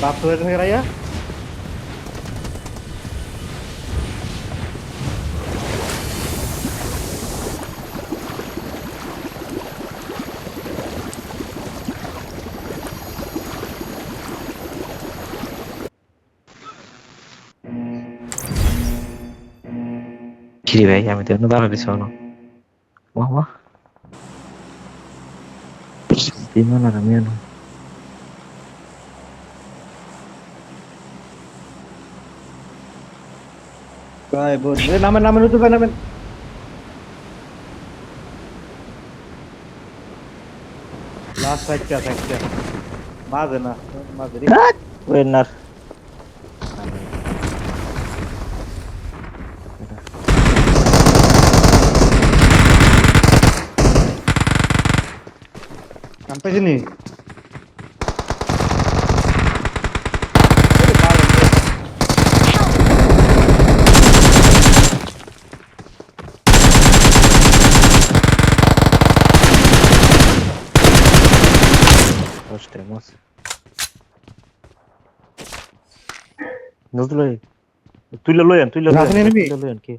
প্রাপ্ত হয়ে থাকে রাইয়া জি ভাই আমি তো এখনও দাঁড়াতে শোনো বাবা বিমান আর ভাই বোন নামেন নামেন উঠে ভাই নামেন লাস্ট সাইডটা সাইডটা মাঝে না মাঝে রে। ওয়েনার কাম পাইছি টাইম আছে নজরুল তুইলে লইয়ান তুইলে enemy? তুইলে লইয়ান কি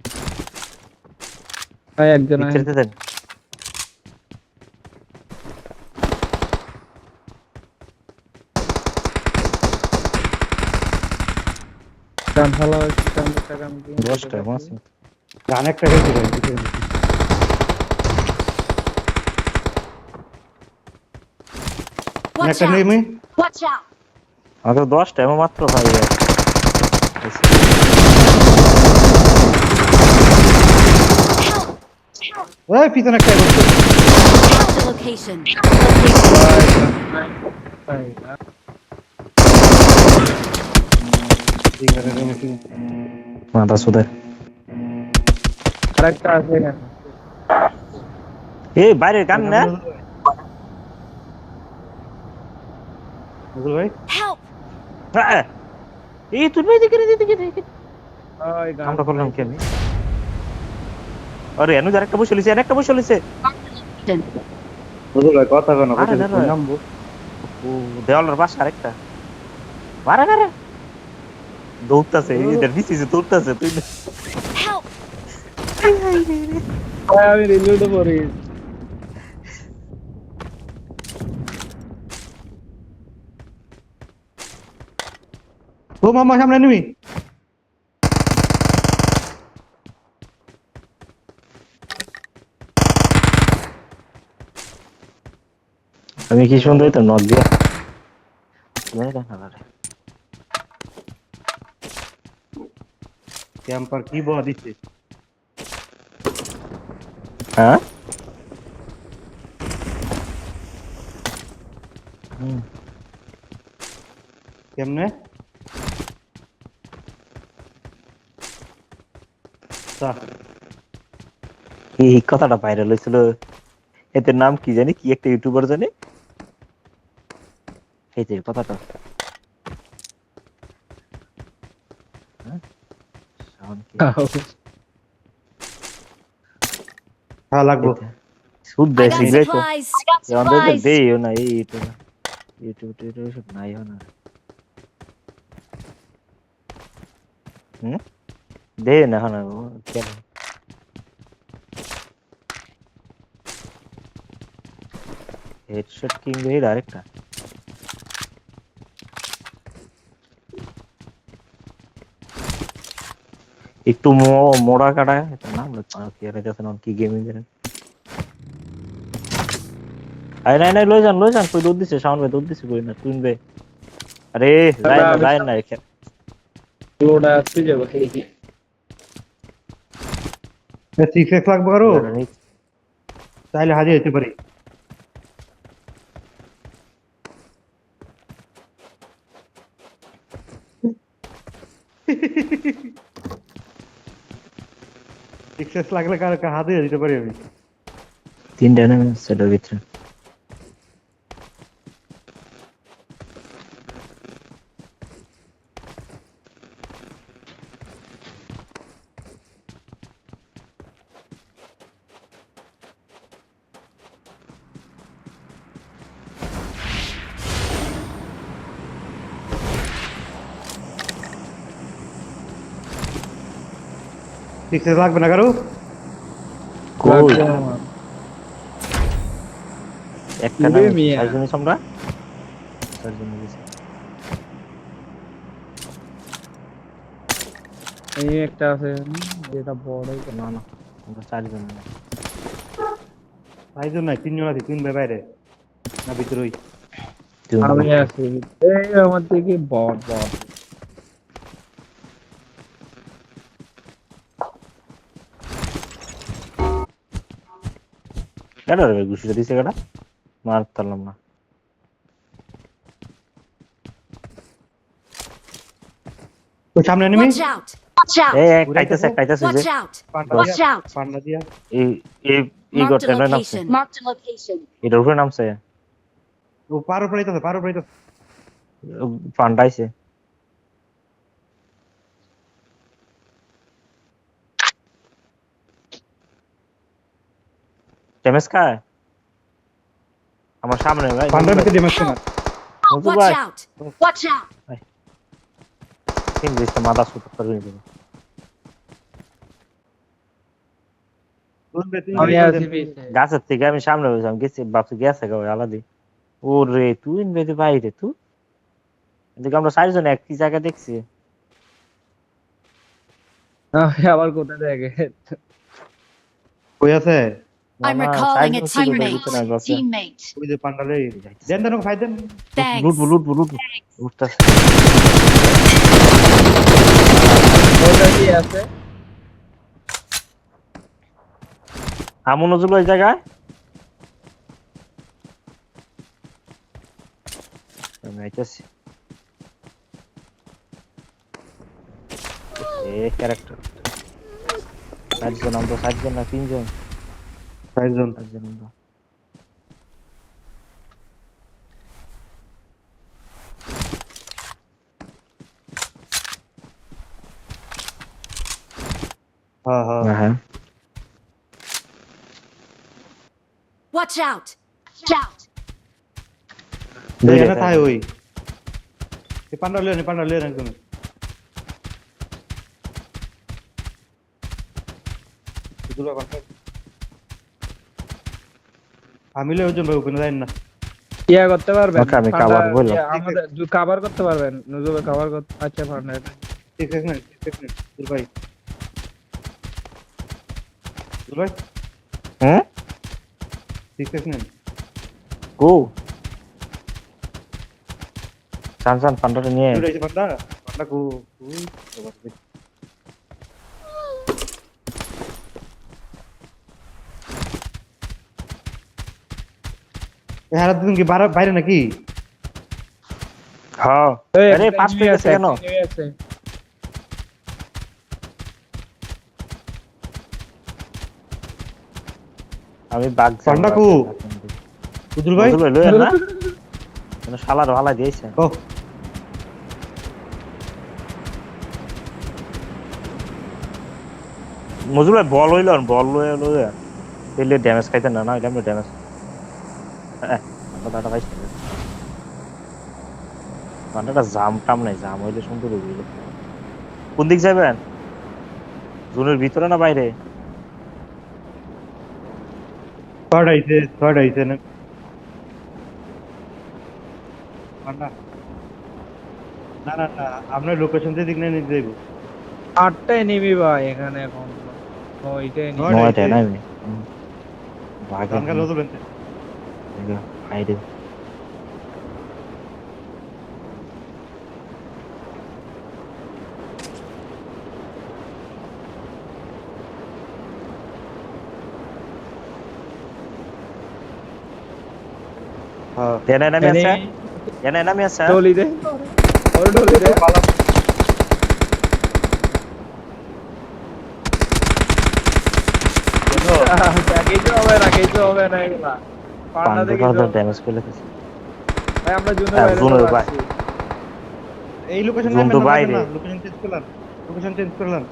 ভাই একজন আয়। পিকচারতে দেন গান ভালো গান একটা গান গান একটা খেলছি ভাই ভিতরে ঢুকি। Watch একটা out! নেই Watch out! আমাদের দশ টাইম মাত্র ভাই ওই পিছনে একটা বসছে Mark the location. Location. ভাই, এখানে নেমেছি। মাথা সুদের আরেকটা আছে এখানে। এই বাইরের গান না নজরুল ভাই। Help! হ্যাঁ। এই তুই ভাই দিকে ওই গান আমরা করলাম কি আমি আরে এনু আরেকটা বসে লিছে আরেকটা বসে লিছে নজরুল ভাই কথা কেন না। নামবো ও দেওয়ালের পাশে আরেকটা। মারা মারা। দৌড়তাছে যে নিচে দৌড়তাছে তুই না- Help! ভাই, আমি ও মামা সামনে নিবি আমি কি সুন্দর তো নক দিয়া ক্যাম্পার কি বয়া দিচ্ছে হ্যাঁ হুম কেমনে তা, এই কথাটা ভাইরাল হয়েছিল এতে নাম কি জানি? কি একটা ইউটিউবার জানি? এই যে কথাটা। হ্যাঁ? হ্যাঁ লাগবো। সুদ দেয় অন্তত supplies. দেইও না এই ইউটিউব ইউটিউব টিউটিউব সব নাই না। হুম? দে না হন কেন হেডশট কিং এর আরেকটা একটু মো- মোড়া কাটা না কি কি গেমিং এর আরে নাই নাই লই যান লই যান কই দুধ দিছে শাওন ভাই দুধ দিছে কই না তুই বে আরে যায় না যায় না এখানে লোড আসতে যাব এই সিক্স এক্স লাগবে আরও চাইলে হাজির হতে পারি সিক্স এক্স লাগলে কার কার হাজির দিতে পারি আমি তিনটা না সেটার ভিতরে সিক্সেস লাগবে না কারও কই? একটা না চারজনই আমরা। চারজনই গেছি এই একটা আছে যেটা বড় না না আমরা চারজন না চারজন নাই তিনজন আছে তিন ভাই বাইরে। না ভিতরে আমি আছি। এই আমার দিকে বট বট কেডা রে ঘুষিটা দিছে কেডা মার পারলাম না। ওই সামনে নেমে। Watch out! Watch out! এই এক খাইতেছে এক খাইতেছে যে। Watch out! পান্ডা দিয়া এই এই এই করতে নয় নামছে. এটার উপরে নামছে। ও পার উপরে আইতাছে পার উপরে পান্ডাইছে ড্যামেজ খায় আমার সামনে ভাই পান্ডার ভিতরে ড্যামেজ না মজু Watch ভাই out! Watch out! তিন দিচ্ছে মাথা সুতো করে দিবে আমি আছি গাছের থেকে আমি সামনে বসলাম গেছি ভাবছি গেছে গা ওই আলাদি ওরে তুই বেঁধে বাইরে তুই এদিকে আমরা চারজন একই জায়গা দেখছি? আবার কোথায় দেখে? কই আছে? I'm recalling a teammate. ভিতরে আর গেছে। Teammate. ওই যে পান্ডারে দেন দেন ফাইট দেন Thanks. লুটবো লুটবো লুটবো ওটা কি আছে আমন নজরুল ওই জায়গায়? আমি আইতাছি। এ ক্যারেক্টার চারজন আমরা চারজন না তিনজন। চারজন চারজন আমরা হ্যাঁ হ্যাঁ হ্যাঁ Watch out! Watch out! এখানে থাই ওই এই পান্ডা লিয়ে পান্ডা লিয়ে একদম দুটো পান্ডা আমি লিয়ে ওজন ভাই ওখানে যাই না। ইয়া করতে পারবেন? Okay, আমি cover বললাম। আমাদের কভার করতে পারবেন। নুজুবে কভার করতে আচ্ছা পারবেন ঠিক আছে না ঠিক আছে দুল ভাই। দুল ভাই। হুম ঠিক আছে না গো চান চান পান্ডাটা নিয়ে আয়। দুটো এসে পান্ডা কো বাইরে বাইরে নাকি? হ্যাঁ। আরে পাঁচ পেয়ে গেছে কেন? আমি বাঘ পান্ডা কো? বুদুল ভাই? লই না? কেন শালার ভালা দিয়েছে। ও। মজুর ভাই বল হইল বল লয়ে লয়ে পেলে ড্যামেজ খাইতে না না এটা আমরা ড্যামেজ কথাটা পাইছি মানটা জাম টাম নাই জাম হইলে সুন্দর হইল কোন দিক যাবেন? জোনের ভিতরে না বাইরে? থার্ড আইছে থার্ড আইছে না? না না না আপনার লোকেশন দিয়ে দিক না নিতে যাইব। আটটাই নিবি ভাই এখানে এখন। ওইটাই নিবি। নয়। নয়টা হইছে। নাই আমি বাঘে গানকা লোদ বেনতে বাইরে হ্যাঁ এনে নামি আছে এনে নামি আছে ডলি দে ওর ডলি দে কিছু হবে না কিছু হবে না এগুলা পান্ডা দেখে পান্ডা ড্যামেজ করে দিয়েছে ভাই আমরা জুনের হ্যাঁ, বাইরে। এই লোকেশন জুন তো বাইরে। লোকেশন চেঞ্জ করলাম লোকেশন চেঞ্জ করলাম।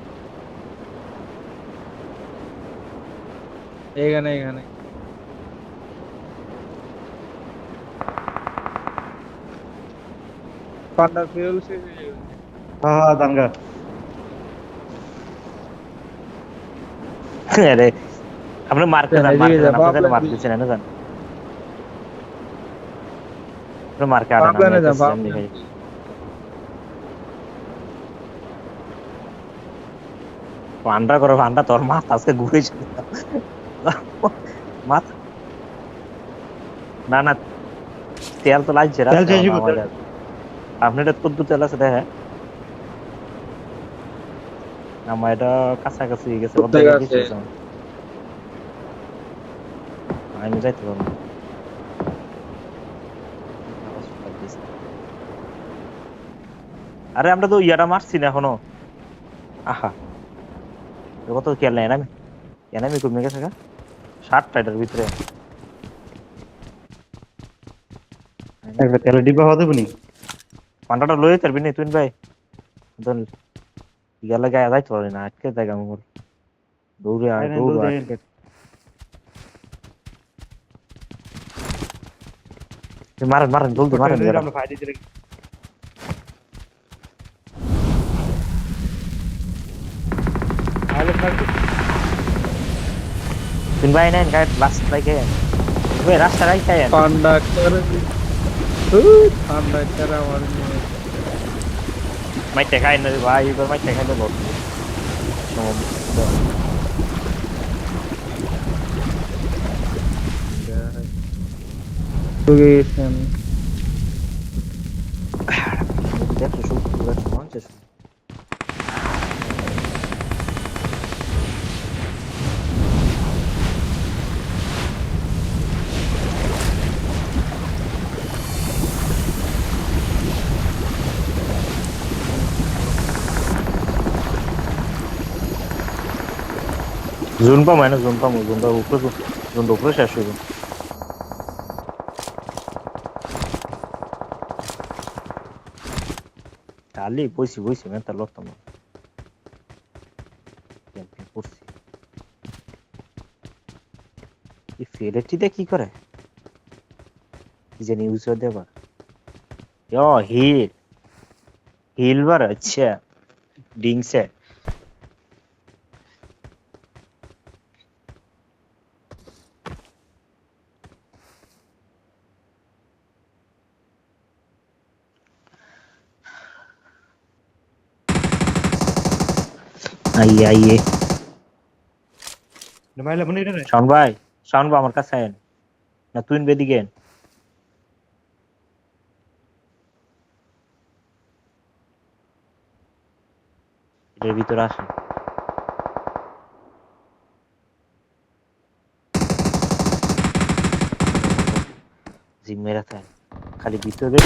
আপনি মার্কে যান এদিকে মার্কে যা, যান আপনি বাবলা মার্কে দি- দিচ্ছেন না যান আপনি মার্কে আড়ান আমি। দেখাই পান্ডা করো পান্ডা তোর মাথা আজকে ঘুরে মাথা না না তেল তো লাগছে তেল শেষ গেছে। আপনি এটা কদ্দু তেল আছে দেখে আমার এটা কাছাকাছি গেছে। আমি যাইতে পারব না। আরে আমরা তো ইয়াটা মারছি না এখনও। আহা। কত খেয়াল নাই এনামি এনামি কমে গেছে গা ষাটটা এটার ভিতরে। একটা ডিব্বা হওয়া দেবনি পান্ডাটা লয়ে তারবি নি তুই ভাই? দন গেলে গায়ে যাইতে পারি না আটকে জায়গা আমার দৌড়ে আয় দৌড়ে। আটকে। মারেন মারেন জলদি মারেন এরা। আমরা ফাইট দিতে তুই ভাই নেন গায়ে লাস্ট রাইখে ওই রাস্তা রাইখে আয়েন। কন্ডাক্টর কন্ডাক্টর আমার নিয়ে মাইতে খাই না রে ভাই এবার মাইতে খাই দেবো ঢুকে গেছি আমি দেখো শুধু দেখো মঞ্চে জোন পাম হয় না জোন পাম জোনটা উপরে জোনটা উপরে শেষ হইব খালি বইছি বইছি মেন তার লড়তাম না করছি এই ফেলেটিটা কি করে জানি ইউজ করে দেবার ও হিল হিল বার আচ্ছা ডিংসে আইয়ে। আইয়ে মাইলে বনি রে শাওন ভাই শাওন ভাই আমার কাছে আয়েন না তুই বেদিকে আয়েন এটার ভিতরে আসেন। জিম মেরা খালি ভিতরে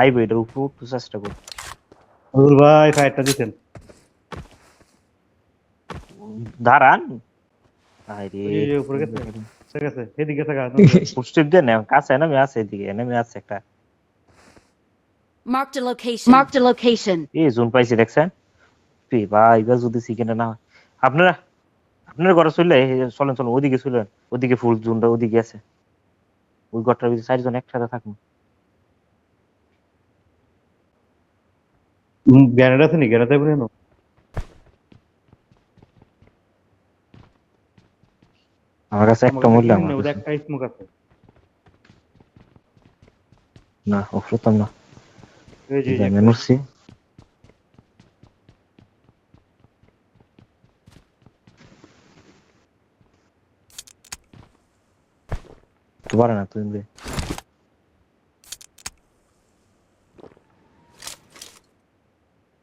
আইবো এটা উপরে উঠতে চেষ্টা কর ভাই ফাইটটা দিতেন। দাঁড়ান। আপনার ঘরে চললে চলেন চলেন ওদিকে চলেন। ওদিকে ফুল জোনটা ওদিকে আছে। ওই ঘরটার ভিতরে চারজন একসাথে থাকুন গ্যানেড আছে নি? গ্যানেড থাকবে না আমার কাছে একটা মূল্য আমার। একটা স্মোক আছে। না অফরতাম না। এই যে তো পারে না তুমি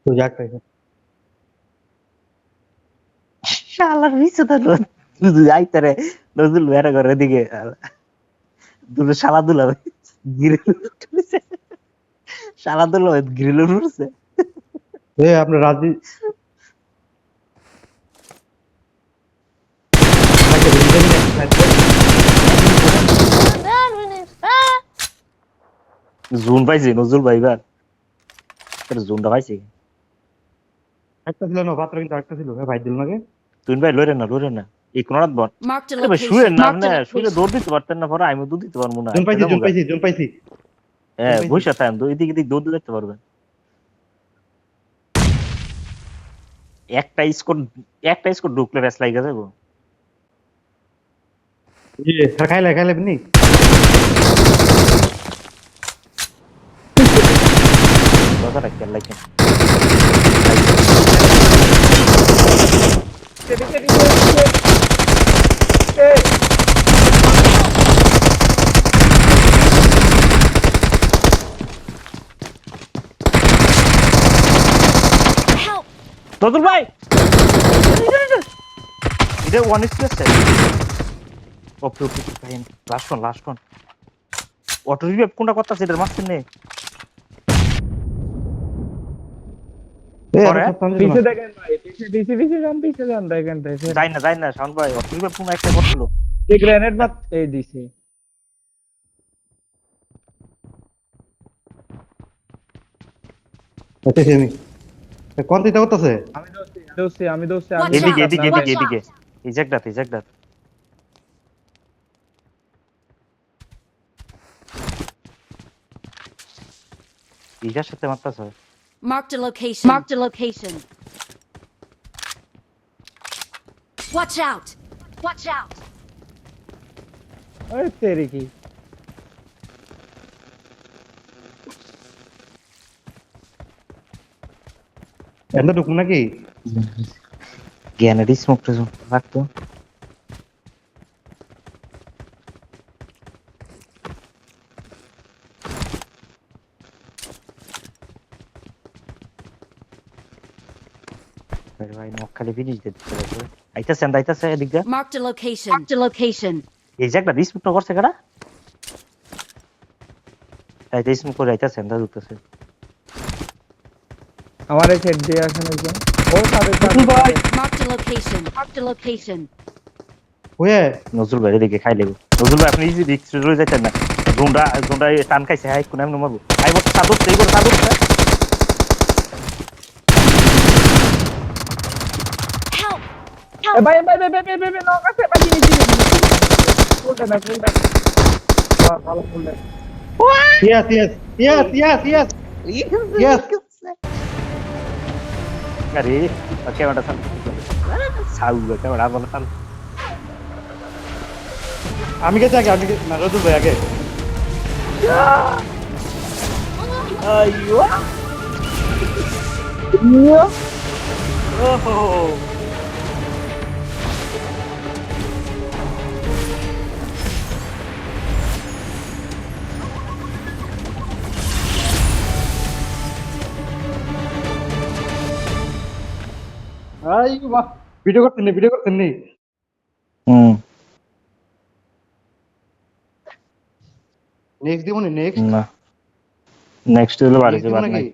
তো যাক পাইছে শালার নিচে তো তুই আইতারে নজরুল বেড়া করে দিকে দুটো শালা দুলা শালা দুলা গিরিল উঠছে আপনার রাজি? জুন পাইছি নজরুল ভাই এবার। জুনটা পাইছি? একটা ছিল না পাত্র কিন্তু একটা ছিল। ভাই দিল নাকি? তুই ভাই লড়েন না লড়েন না। এই কোনারাত ভাই শুয়ে না আপনি শুয়ে দৌড় দিতে পারতেন না পরে আমি দুধ দিতে পারব না জুন পাইছি জুন পাইছি জুন পাইছি। হ্যাঁ। বসে থাকেন এদিক এদিক দৌড় দিতে পারবেন। একটা স্কোর একটা স্কোর ঢুকলে রেস লাগে যাব। জি স্যার খাইলে খাইলে আপনি? কথাটা খেয়াল লাগে Help! নজরুল ভাই! এটা ওয়ান এক্সপ্রেস চাই ওকে ওকে ভাই লাস্ট কোন লাস্ট কোন অটো রিভাইভ কোনটা করতেছে? এটার মাঝখানে নেই এই পরে? আমি সব পিছে দেখেন ভাই পিছে পিছে পিছে যান পিছে যান দেখেন দেখেন। যাই না যাই না শাওন ভাই অটো রিভাইভ একটা করছিল। এই গ্রেনেড মাত এই দিছে। আচ্ছা আমি কোন দিতে করতেছে আমি দোস্তি দোস্তি আমি দোস্তি আমি এদিকে এদিকে এদিকে এদিকে। এই জায়গাটাতে এই জায়গাটাতে ইজার সাথে মারতাছে Marked a location. Marked a location. Watch out! Watch out! अरे तेरी की എന്താ ഡുക്കുണക്കി ഗ്യാനഡി സ്മോക്ക് ടെസ്റ്റ് ভাই নখালি দিতে পারবে আইতাছেন আইতাছে এদিক দিয়ে Marked a location. Marked a location. এই জায়গাটা স্মোকটা করছে কারা আইতে স্মোক করে আইতাছেন দা ঢুকতেছে আমার এই সেট দিয়ে আসেন একজন। ও তাদের ভাই Marked a location. Marked a location. ওয়ে! নজরুল ভাই এদিকে খাই লেগো নজরুল ভাই আপনি ইজি রিক্স রয়ে যাইতেন না। জোনটা জোনটা টান খাইছে হাই কোন এমন মারবো আই বট সাদত এই করে সাদত Help! এ ভাই ভাই ভাই ভাই ভাই ভাই ভাই নক আছে বাকি নিচে ফুলটা না ফুলটা ভালো ফুলটা yes yes yes yes yes yes আরে ক্যামেরাটা চাল সাউ ক্যামেরা বলে চাল আমি গেছি আগে আমি না রজুল ভাই আগে আইয়ো ওহো আই বাহ ভিডিও করতেন ভিডিও করতেন নি। হুম। নেক্সট দিব নেক্সট না। নেক্সট হলো বাড়ি নেক্সট দিব যাবার নাকি? নাই।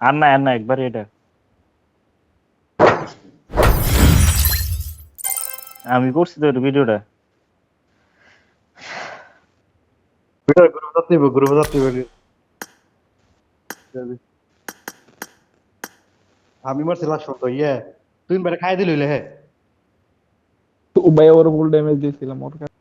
আর না আর না একবার এটা। আমি করছি তো ভিডিওটা গ্রুপ গ্রুপ আমি মারছি লাস্ট ইয়ে তুই বেটা খাই দিলি হে ও ভাই ওর ফুল ড্যামেজ দিয়েছিলাম ওর কাছে